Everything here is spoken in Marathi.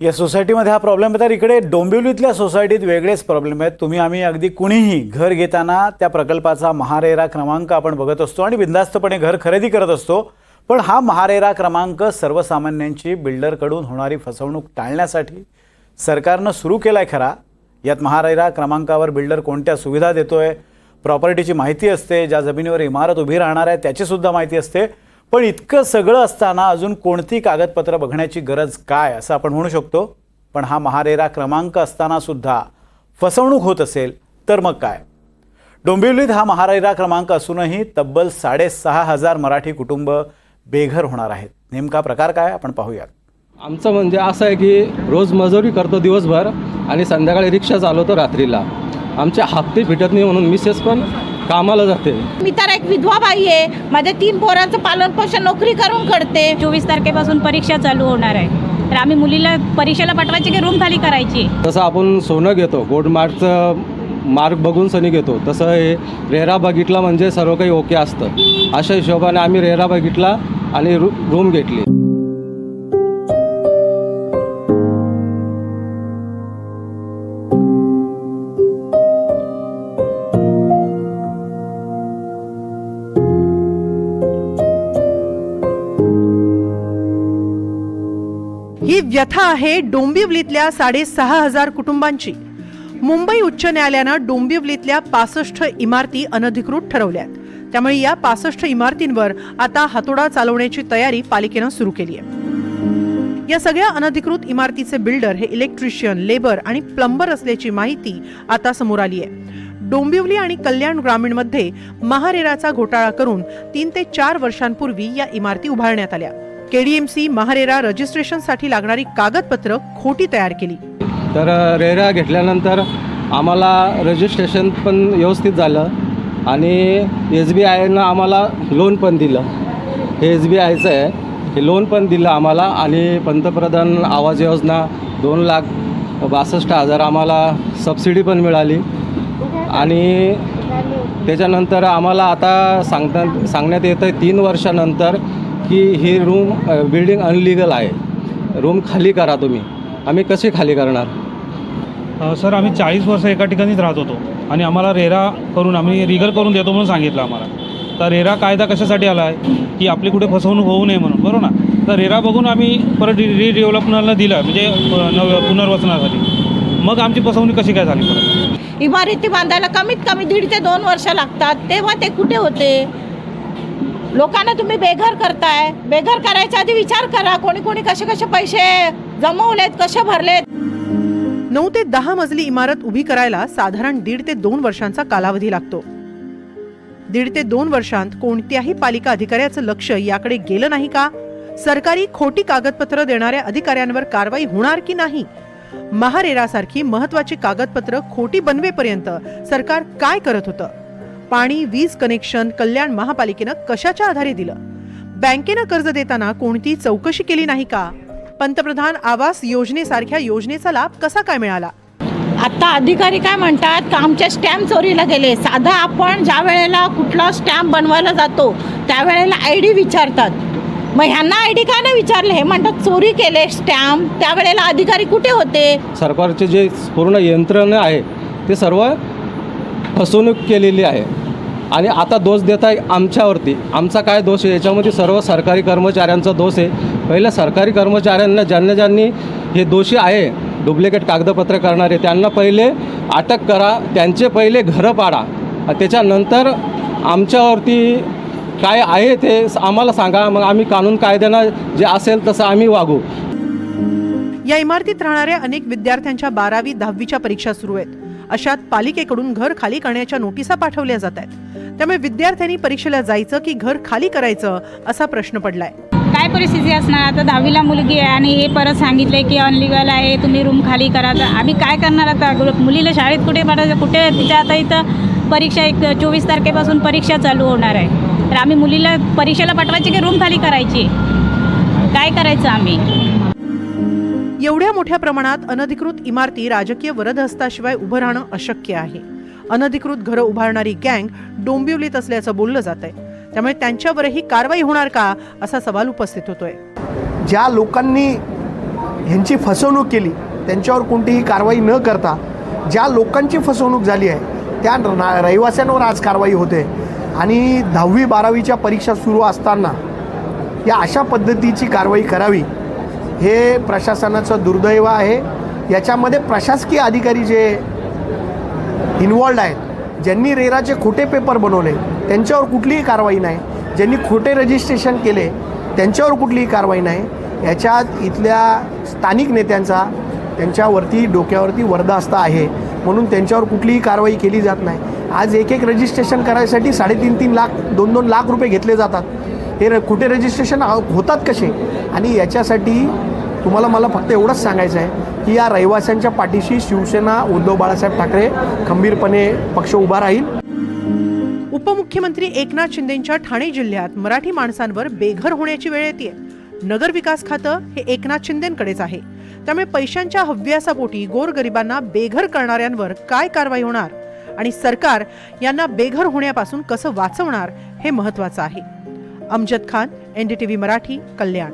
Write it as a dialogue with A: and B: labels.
A: या सोसायटीमध्ये हा प्रॉब्लेम आहे. तर इकडे डोंबिवलीतल्या सोसायटीत वेगळेच प्रॉब्लेम आहेत. तुम्ही आम्ही अगदी कुणीही घर घेताना त्या प्रकल्पाचा महारेरा क्रमांक आपण बघत असतो आणि बिंदास्तपणे घर खरेदी करत असतो. पण हा महारेरा क्रमांक सर्वसामान्यांची बिल्डरकडून होणारी फसवणूक टाळण्यासाठी सरकारनं सुरू केला आहे खरा. यात महारेरा क्रमांकावर बिल्डर कोणत्या सुविधा देतो आहे प्रॉपर्टीची माहिती असते. ज्या जमिनीवर इमारत उभी राहणार आहे त्याचीसुद्धा माहिती असते. पण इतकं सगळं असताना अजून कोणती कागदपत्रं बघण्याची गरज काय असं आपण म्हणू शकतो? पण हा महारेरा क्रमांक असताना सुद्धा फसवणूक होत असेल तर मग काय? डोंबिवलीत हा महारेरा क्रमांक असूनही तब्बल साडेसहा हजार मराठी कुटुंब बेघर होणार आहेत. नेमका प्रकार काय? आपण पाहूयात.
B: आमचं म्हणजे असं आहे की रोज मजुरी करतो दिवसभर आणि संध्याकाळी रिक्षा चालवतो रात्रीला. आमचे हप्ते भेटत नाही म्हणून मिसेस पण कामाला जाते.
C: मी तर एक विधवा बाई आहे. माझ्या तीन पोरांचं पालन पोषण नोकरी करून करते
D: चोवीस तारखेपासून परीक्षा चालू होणार आहे. तर आम्ही मुलीला परीक्षेला पाठवायची की रूम खाली करायची?
B: तसं आपण सोनं घेतो गोल्डमार्कचं मार्क बघून सनी घेतो तसं हे रेरा बघितला म्हणजे सर्व काही ओके असतं. अशा हिशोबाने आम्ही रेरा बघितला आणि रू रूम घेतली.
E: ही व्यथा आहे डोंबिवलीतल्या साडेसहा हजार कुटुंबांची. मुंबई उच्च न्यायालयानं डोंबिवलीतल्या पासष्ट इमारती अनधिकृत ठरवल्यात. त्यामुळे या पासष्ट इमारतींवर आता हातोडा चालवण्याची तयारी पालिकेनं सुरू केली आहे. या सगळ्या अनधिकृत इमारतीचे बिल्डर हे इलेक्ट्रिशियन लेबर आणि प्लंबर असल्याची माहिती आता समोर आली आहे. डोंबिवली आणि कल्याण ग्रामीणमध्ये महारेराचा घोटाळा करून तीन ते चार वर्षांपूर्वी या इमारती उभारण्यात आल्या. केडीएमसी महारेरा रजिस्ट्रेशनसाठी लागणारी कागदपत्र खोटी तयार केली.
B: तर रेरा घेतल्यानंतर आम्हाला रजिस्ट्रेशन पण व्यवस्थित झालं आणि एस बी आयनं आम्हाला लोन पण दिलं. हे एस बी आयचं आहे. हे लोन पण दिलं आम्हाला आणि पंतप्रधान आवाज योजना दोन लाख बासष्ट हजार आम्हाला सबसिडी पण मिळाली. आणि त्याच्यानंतर आम्हाला आता सांगता सांगण्यात येतं आहे तीन वर्षानंतर की ही रूम बिल्डिंग अनलिगल आहे. रूम खाली करा तुम्ही. आम्ही कशी खाली करणार?
F: सर आम्ही चाळीस वर्ष एका ठिकाणीच राहत होतो. आणि आम्हाला रेरा करून आम्ही रिगल करून देतो म्हणून सांगितलं आम्हाला. तर रेरा कायदा कशासाठी आला आहे की आपली कुठे फसवणूक होऊ नये म्हणून बरोबर ना? तर रेरा बघून आम्ही परत रिडेव्हलपमेंटला दिलं म्हणजे नव पुनर्वसनासाठी. मग आमची फसवणूक कशी काय झाली परत?
C: इमारती बांधायला कमीत कमी दीड ते दोन वर्ष लागतात. तेव्हा ते कुठे होते? लोकांना तुम्ही बेघर करताय. बेघर करायच्या आधी विचार करा कोणी कोणी कसे कसे पैसे जमवलेत कसे भरलेत.
E: नऊ ते दहा मजली इमारत उभी करायला साधारण दीड ते दोन वर्षांचा कालावधी लागतो. दीड ते दोन वर्षांत कोणत्याही पालिका अधिकाऱ्याचं लक्ष याकडे गेलं नाही का? सरकारी खोटी कागदपत्र देणाऱ्या अधिकाऱ्यांवर कारवाई होणार की नाही? महारेरासारखी महत्वाची कागदपत्र खोटी बनवेपर्यंत सरकार काय करत होतं? पाणी वीज कनेक्शन कल्याण महापालिकेनं कशाच्या आधारे दिलं? बँकेनं कर्ज देताना कोणती चौकशी केली नाही का? पंतप्रधान आवास योजनेसारख्या योजनेचा लाभ कसा काय मिळाला?
C: आता अधिकारी काय म्हणतात का आमचे स्टॅम्प चोरीला गेले. साधा आपण ज्या वेळेला कुठला स्टॅम्प बनवायला जातो त्यावेळेला आय डी विचारतात. मग ह्यांना आय डी का नाही विचारले? हे म्हणतात चोरी केले स्टॅम्प. त्यावेळेला अधिकारी कुठे होते?
B: सरकारचे जे पूर्ण यंत्रणा आहे ते सर्व फसवणूक केलेली आहे. आणि आता दोष देत आहे आमच्यावरती. आमचा काय दोष आहे? याच्यामध्ये सर्व सरकारी कर्मचाऱ्यांचा दोष आहे. पहिलं सरकारी कर्मचाऱ्यांना ज्यांना ज्यांनी हे दोषी आहे डुप्लिकेट कागदपत्र करणारे त्यांना पहिले अटक करा त्यांचे पहिले घरं पाडा. त्याच्यानंतर आमच्यावरती काय आहे ते आम्हाला सांगा. मग आम्ही कानून कायद्यानं जे असेल तसं आम्ही वागू.
E: या इमारतीत राहणाऱ्या अनेक विद्यार्थ्यांच्या बारावी दहावीच्या परीक्षा सुरू आहेत. अशात पालिकेकडून घर खाली करण्याच्या नोटिसा पाठवल्या जात आहेत. त्यामुळे विद्यार्थ्यांनी परीक्षेला जायचं की घर खाली करायचं असा प्रश्न पडलाय.
D: काय परिस्थिती असणार? आता दहावीला मुलगी आहे आणि हे परत सांगितलंय की अनलिगल आहे तुम्ही रूम खाली करा. तर आम्ही काय करणार आता? मुलीला शाळेत कुठे पाठवायचं? कुठे? तिच्या आता इथं परीक्षा एक चोवीस तारखेपासून परीक्षा चालू होणार आहे. तर आम्ही मुलीला परीक्षेला पाठवायची की रूम खाली करायची? काय करायचं आम्ही?
E: एवढ्या मोठ्या प्रमाणात अनधिकृत इमारती राजकीय वरदहस्ताशिवाय उभं राहणं अशक्य आहे. अनधिकृत घरं उभारणारी गँग डोंबिवलीत असल्याचं बोललं जात आहे त्यामुळे त्यांच्यावरही कारवाई होणार का असा सवाल उपस्थित होतोय.
G: ज्या लोकांनी ह्यांची फसवणूक केली त्यांच्यावर कोणतीही कारवाई न करता ज्या लोकांची फसवणूक झाली आहे त्या ना- रहिवाशांवर आज कारवाई होते. आणि दहावी बारावीच्या परीक्षा सुरू असताना या अशा पद्धतीची कारवाई करावी. हे प्रशासनाचं दुर्दैव आहे. याच्यामध्ये प्रशासकीय अधिकारी जे इन्वॉल्ड आहेत ज्यांनी रेराचे खोटे पेपर बनवले त्यांच्यावर कुठलीही कारवाई नाही. ज्यांनी खोटे रजिस्ट्रेशन केले त्यांच्यावर कुठलीही कारवाई नाही. याच्यात इथल्या स्थानिक नेत्यांचा त्यांच्यावरती डोक्यावरती वरदास्ता आहे. म्हणून त्यांच्यावर कुठलीही कारवाई केली जात नाही. आज एक एक रजिस्ट्रेशन करायसाठी साडेतीन तीन लाख दोन दोन लाख रुपये घेतले जातात. हे र कुठे रजिस्ट्रेशन होतात कसे? आणि याच्यासाठी तुम्हाला मला फक्त एवढंच सांगायचं आहे की या रहिवाशांच्या पाठीशी शिवसेना उद्धव बाळासाहेब ठाकरे खंबीरपणे पक्ष उभा राहील.
E: उपमुख्यमंत्री एकनाथ शिंदेंच्या ठाणे जिल्ह्यात मराठी माणसांवर बेघर होण्याची वेळ येते नगर विकास खातं हे एकनाथ शिंदेंकडेच आहे. त्यामुळे पैशांच्या हव्यासापोटी गोरगरिबांना बेघर करणाऱ्यांवर काय कारवाई होणार? आणि सरकार यांना बेघर होण्यापासून कसं वाचवणार हे महत्वाचं आहे. अमजद खान एनडीटीव्ही मराठी कल्याण.